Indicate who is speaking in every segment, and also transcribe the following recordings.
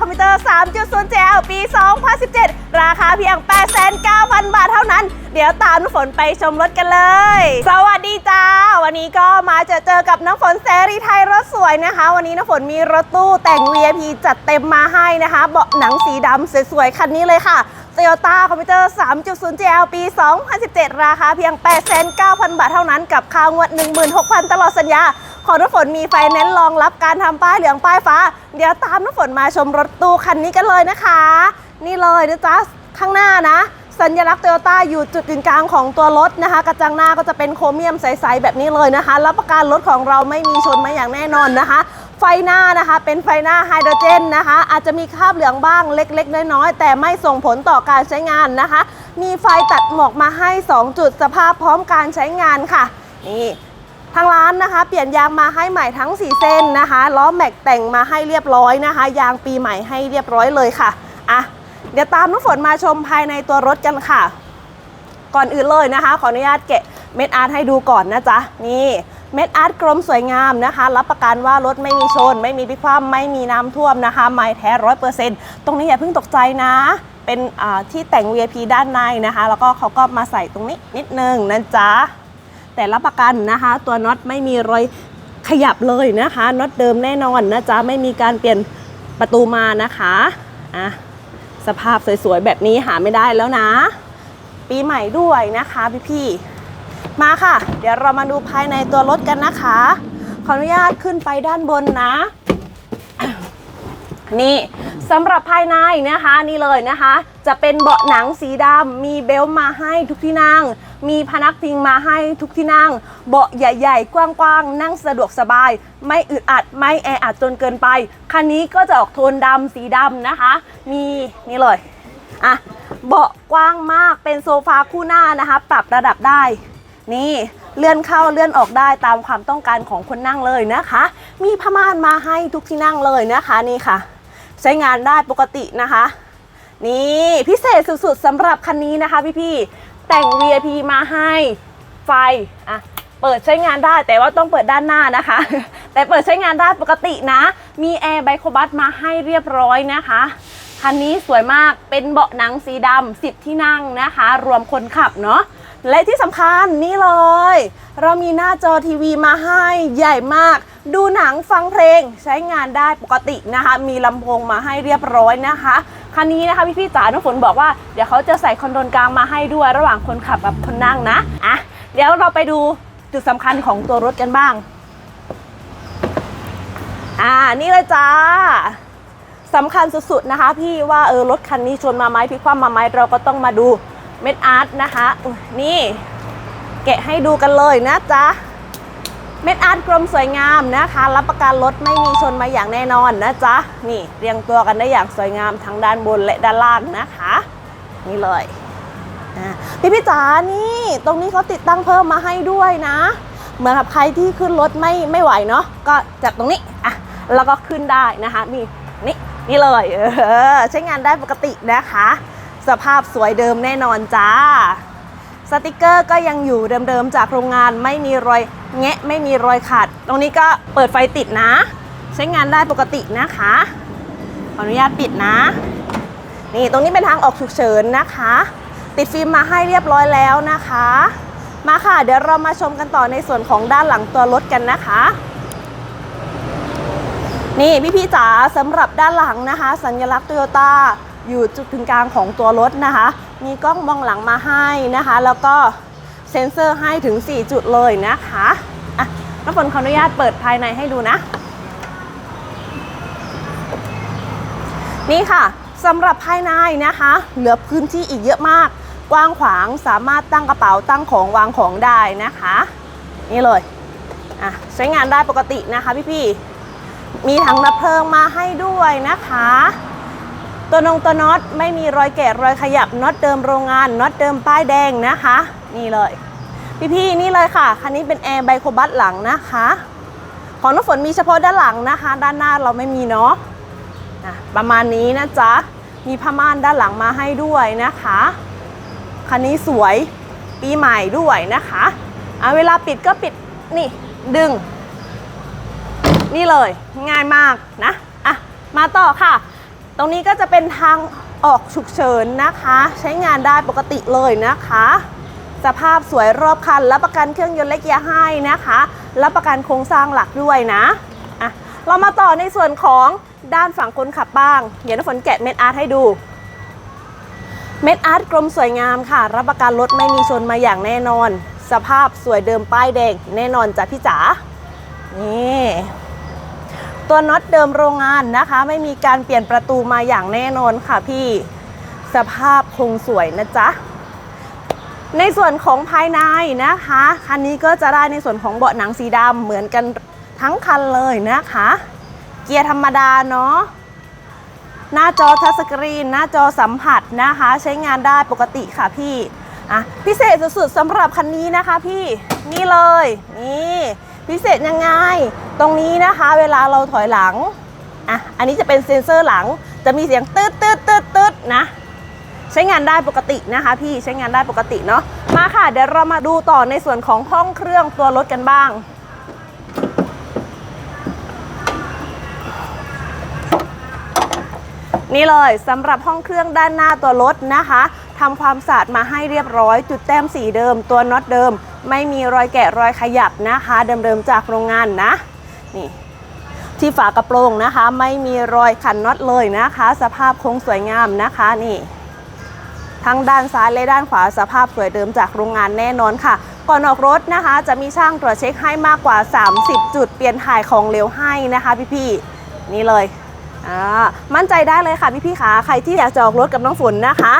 Speaker 1: คอมพิวเตอร์ 3.0 JL ปี 2017 ราคาเพียง 8,900 บาทเท่านั้น เดี๋ยวตามน้ำฝนไปชมรถกันเลย สวัสดีจ้า วันนี้ก็มาเจอเจอกับน้ำฝนเสรีไทยรถสวยนะคะ วันนี้น้ำฝนมีรถตู้แต่ง VIP จัดเต็มมาให้นะคะ เบาะหนังสีดำสวยๆคันนี้เลยค่ะ Toyota คอมพิวเตอร์ 3.0 JL ปี 2017 ราคาเพียง 8,900บาทเท่านั้น กับค่างวด 16,000 ตลอดสัญญา ของน้ำฝนมีไฟแนนซ์รองรับการทำป้ายเหลืองป้ายฟ้า เดี๋ยวตามน้ำฝนมาชมรถตู้คันนี้กันเลยนะคะ นี่เลยนะจ๊ะข้างหน้านะ สัญลักษณ์โตโยต้าอยู่จุดกึ่งกลางของตัวรถนะคะ กระจังหน้าก็จะเป็นโครเมียมใสๆแบบนี้เลยนะคะรับประกันรถของเราไม่มีชนมาอย่างแน่นอนนะคะไฟหน้านะคะเป็นไฟหน้าไฮโดรเจนนะคะ อาจจะมีคราบเหลืองบ้างเล็ก ๆ น้อยๆแต่ไม่ส่งผลต่อการใช้งานนะคะ มีไฟตัดหมอกมาให้ 2 จุดสภาพพร้อมการใช้งานค่ะ นี่ ทางร้านนะคะ เปลี่ยนยางมาให้ใหม่ทั้ง 4 เส้นนะคะล้อแม็กแต่งมาให้เรียบร้อยนะคะ ยางปีใหม่ให้เรียบร้อยเลยค่ะอะเดี๋ยวตามน้ำฝนมาชมภายในตัวรถกันค่ะ ก่อนอื่นเลยนะคะ ขออนุญาตแกะเม็ดอาร์ตให้ดูก่อนนะจ๊ะนี่เม็ดอาร์ตกลมสวยงามนะคะ รับประกันว่ารถไม่มีชน ไม่มีพิคว่ำไม่มีน้ำท่วมนะคะ ไม่แท้ร้อยเปอร์เซ็นต์ตรงนี้อย่าเพิ่งตกใจนะ เป็นที่แต่ง VIP ด้านในนะคะ แล้วก็เขาก็มาใส่ตรงนี้นิดนึงนะจ๊ะ แต่รับประกันนะคะ ตัวน็อตไม่มีรอยขยับเลยนะคะน็อตเดิมแน่นอนนะจ๊ะไม่มีการเปลี่ยนประตูมานะคะอะสภาพสวยๆแบบนี้หาไม่ได้แล้วนะ ปีใหม่ด้วยนะคะพี่ๆมาค่ะ เดี๋ยวเรามาดูภายในตัวรถกันนะคะ ขออนุญาตขึ้นไปด้านบนนะ นี่ สำหรับภายในนะคะนี่เลยนะคะ จะเป็นเบาะหนังสีดำมีเบลมาให้ทุกที่นั่ง มีพนักพิงมาให้ทุกที่นั่ง เบาะใหญ่ๆ กว้างๆ นั่งสะดวกสบาย ไม่อึดอัดไม่แออัดจนเกินไป คันนี้ก็จะออกโทนดำสีดำนะคะ มีนี่เลยอะเบาะกว้างมากเป็นโซฟาคู่หน้านะคะ ปรับระดับได้ นี่เลื่อนเข้าเลื่อนออกได้ตามความต้องการของคนนั่งเลยนะคะ มีผ้าม่านมาให้ทุกที่นั่งเลยนะคะนี่ค่ะ ใช้งานได้ปกตินะคะ นี่พิเศษสุดๆสำหรับคันนี้นะคะพี่ๆแต่ง VIP มาให้ไฟอะเปิดใช้งานได้แต่ว่าต้องเปิดด้านหน้านะคะ แต่เปิดใช้งานได้ปกตินะ มีแอร์ไบโคบัสมาให้เรียบร้อยนะคะคันนี้สวยมากเป็นเบาะหนังสีดำ10ที่นั่งนะคะ รวมคนขับเนาะและที่สำคัญนี่เลย เรามีหน้าจอทีวีมาให้ใหญ่มาก ดูหนังฟังเพลงใช้งานได้ปกตินะคะ มีลำโพงมาให้เรียบร้อยนะคะคันนี้นะคะพี่พี่จ๋าน้องฝนบอกว่าเดี๋ยวเขาจะใส่คอนโทรลกลางมาให้ด้วยระหว่างคนขับกับคนนั่งนะอะเดี๋ยวเราไปดูจุดสำคัญของตัวรถกันบ้าง อ่านี่เลยจ้าสำคัญสุดๆนะคะ พี่ว่าเออรถคันนี้ชนมาไหมพลิคว่ำมาไหมเราก็ต้องมาดูเม็ดอาร์ตนะคะนี่ แกะให้ดูกันเลยนะจ๊ะ เม็ดอาร์ตกลมสวยงามนะคะ รับประกันรถไม่มีชนมาอย่างแน่นอนนะจ๊ะ นี่เรียงตัวกันได้อย่างสวยงามทั้งด้านบนและด้านล่างนะคะ นี่เลยอะพี่พี่ๆจ๋านี่ตรงนี้เขาติดตั้งเพิ่มมาให้ด้วยนะ เหมือนกับใครที่ขึ้นรถไม่ไม่ไหวเนาะก็จากตรงนี้อะแล้วก็ขึ้นได้นะคะนี่นี่นี่เลยเออใช้งานได้ปกตินะคะ สภาพสวยเดิมแน่นอนจ้า สติกเกอร์ก็ยังอยู่เดิมๆจากโรงงานไม่มีรอยแงะไม่มีรอยขาด ตรงนี้ก็เปิดไฟติดนะ ใช้งานได้ปกตินะคะขออนุญาตปิดนะ นี่ตรงนี้เป็นทางออกฉุกเฉินนะคะ ติดฟิล์มมาให้เรียบร้อยแล้วนะคะ มาค่ะ เดี๋ยวเรามาชมกันต่อในส่วนของด้านหลังตัวรถกันนะคะ นี่พี่ๆจ๋าสำหรับด้านหลังนะคะ สัญลักษณ์โตโยต้า อยู่จุดถึงกลางของตัวรถนะคะ มีกล้องมองหลังมาให้นะคะ แล้วก็เซ็นเซอร์ให้ถึง 4 จุดเลยนะคะอะน้ำฝนขออนุญาตเปิดภายในให้ดูนะ นี่ค่ะสำหรับภายในนะคะ เหลือพื้นที่อีกเยอะมาก กว้างขวางสามารถตั้งกระเป๋าตั้งของวางของได้นะคะ นี่เลยอะใช้งานได้ปกตินะคะพี่ๆมีถังดับเพลิงมาให้ด้วยนะคะ ตัวนงตัวน็อตไม่มีรอยแกะรอยขยับน็อตเดิมโรงงานน็อตเดิมป้ายแดงนะคะ นี่เลย พี่ๆนี่เลยค่ะ คันนี้เป็นแอร์ไบโคบัสหลังนะคะ ของน้ำฝนมีเฉพาะด้านหลังนะคะ ด้านหน้าเราไม่มีเนาะประมาณนี้นะจ๊ะ มีผ้าม่านด้านหลังมาให้ด้วยนะคะ คันนี้สวยปีใหม่ด้วยนะคะอะเวลาปิดก็ปิดนี่ดึง นี่เลยง่ายมากนะอะมาต่อค่ะ ตรงนี้ก็จะเป็นทางออกฉุกเฉินนะคะ ใช้งานได้ปกติเลยนะคะ สภาพสวยรอบคันรับประกันเครื่องยนต์และเกียร์ให้นะคะรับประกันโครงสร้างหลักด้วยนะอะเรามาต่อในส่วนของด้านฝั่งคนขับบ้าง เดี๋ยวน้ำฝนแกะเม็ดอาร์ตให้ดู เม็ดอาร์ตกลมสวยงามค่ะ รับประกันรถไม่มีชนมาอย่างแน่นอน สภาพสวยเดิมป้ายแดงแน่นอนจ้ะพี่จ๋านี่ ตัวน็อตเดิมโรงงานนะคะ ไม่มีการเปลี่ยนประตูมาอย่างแน่นอนค่ะพี่สภาพคงสวยนะจ๊ะในส่วนของภายในนะคะคันนี้ก็จะได้ในส่วนของเบาะหนังสีดำเหมือนกันทั้งคันเลยนะคะ เกียร์ธรรมดาเนาะหน้าจอทัชสกรีน หน้าจอสัมผัสนะคะ ใช้งานได้ปกติค่ะพี่อะพิเศษสุดๆสำหรับคันนี้นะคะพี่นี่เลยนี่ พิเศษยังไง ตรงนี้นะคะ เวลาเราถอยหลังอะอันนี้จะเป็นเซ็นเซอร์หลัง จะมีเสียงตืดตืดตืดตืดนะ ใช้งานได้ปกตินะคะ พี่ใช้งานได้ปกติเนาะมาค่ะ เดี๋ยวเรามาดูต่อในส่วนของห้องเครื่องตัวรถกันบ้างนี่เลยสำหรับห้องเครื่องด้านหน้าตัวรถนะคะทำความสะอาดมาให้เรียบร้อย จุดแต้มสีเดิม ตัวน็อตเดิม ไม่มีรอยแกะรอยขยับนะคะเดิมๆจากโรงงานนะนี่ที่ฝากระโปรงนะคะ ไม่มีรอยขันน็อตเลยนะคะ สภาพคงสวยงามนะคะนี่ทั้งด้านซ้ายและด้านขวาสภาพสวยเดิมจากโรงงานแน่นอนค่ะ ก่อนออกรถนะคะ จะมีช่างตรวจเช็คให้มากกว่า 30 จุดเปลี่ยนถ่ายของเหลวให้นะคะพี่ๆนี่เลยอ่ามั่นใจได้เลยค่ะพี่ๆขาใครที่อยากจะออกรถกับน้องฝนนะคะ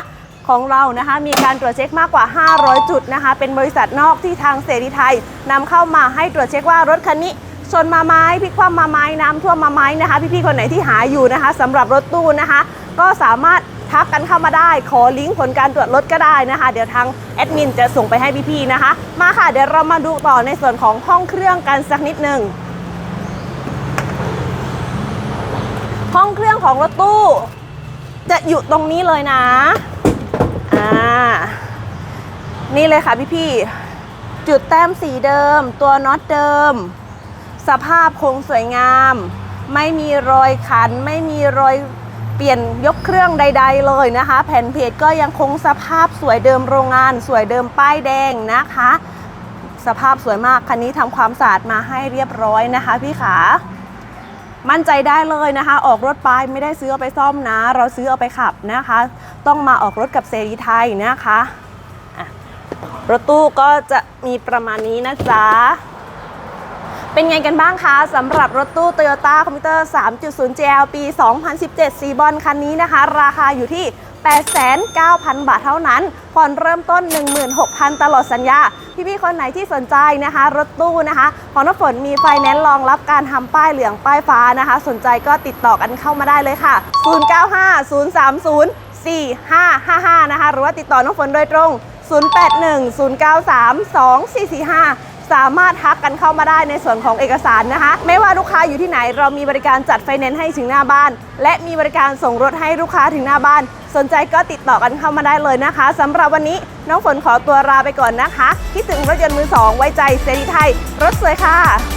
Speaker 1: ของเรานะคะ มีการตรวจเช็คมากกว่า 500 จุดนะคะ เป็นบริษัทนอกที่ทางเสรีไทยนำเข้ามาให้ตรวจเช็คว่ารถคันนี้ชนมาไม้พลิกคว่ำมาไม้น้ำท่วมมาไม้นะคะ พี่ๆคนไหนที่หาอยู่นะคะสำหรับรถตู้นะคะ ก็สามารถทักกันเข้ามาได้ ขอลิงก์ผลการตรวจรถก็ได้นะคะ เดี๋ยวทางแอดมินจะส่งไปให้พี่ๆนะคะ มาค่ะ เดี๋ยวเรามาดูต่อในส่วนของห้องเครื่องกันสักนิดหนึ่งห้องเครื่องของรถตู้ จะอยู่ตรงนี้เลยนะ นี่เลยค่ะพี่ๆ จุดแต้มสีเดิม ตัวน็อตเดิม สภาพคงสวยงาม ไม่มีรอยขัน ไม่มีรอยเปลี่ยนยกเครื่องใด ๆ เลยนะคะ แผ่นเพจก็ยังคงสภาพสวยเดิมโรงงาน สวยเดิมป้ายแดงนะคะ สภาพสวยมากคันนี้ทำความสะอาดมาให้เรียบร้อยนะคะพี่ขามั่นใจได้เลยนะคะ ออกรถไปไม่ได้ซื้อเอาไปซ่อมนะ เราซื้อเอาไปขับนะคะ ต้องมาออกรถกับเซรีไทยนะคะะรถตู้ก็จะมีประมาณนี้นะจ๊ะ เป็นไงกันบ้างคะสำหรับรถตู้ Toyota Commuter 3.0 GL ปี 2017สีบอลคันนี้นะคะ ราคาอยู่ที่ 89,000 บาทเท่านั้น ผ่อนเริ่มต้น 16,000 ตลอดสัญญา พี่ๆ คนไหนที่สนใจนะคะ รถตู้นะคะของน้ำฝนมีไฟแนนซ์รองรับการทำป้ายเหลืองป้ายฟ้านะคะ สนใจก็ติดต่อกันเข้ามาได้เลยค่ะ 095 030 4555 นะคะ หรือว่าติดต่อน้องฝนโดยตรง 081 093 2445 สามารถทักกันเข้ามาได้ในส่วนของเอกสารนะคะ ไม่ว่าลูกค้าอยู่ที่ไหนเรามีบริการจัดไฟแนนซ์ให้ถึงหน้าบ้าน และมีบริการส่งรถให้ลูกค้าถึงหน้าบ้าน สนใจก็ติดต่อกันเข้ามาได้เลยนะคะสำหรับวันนี้น้องฝนขอตัวลาไปก่อนนะคะคิดถึงรถยนต์มือสองไว้ใจเซรีไทยรถสวยค่ะ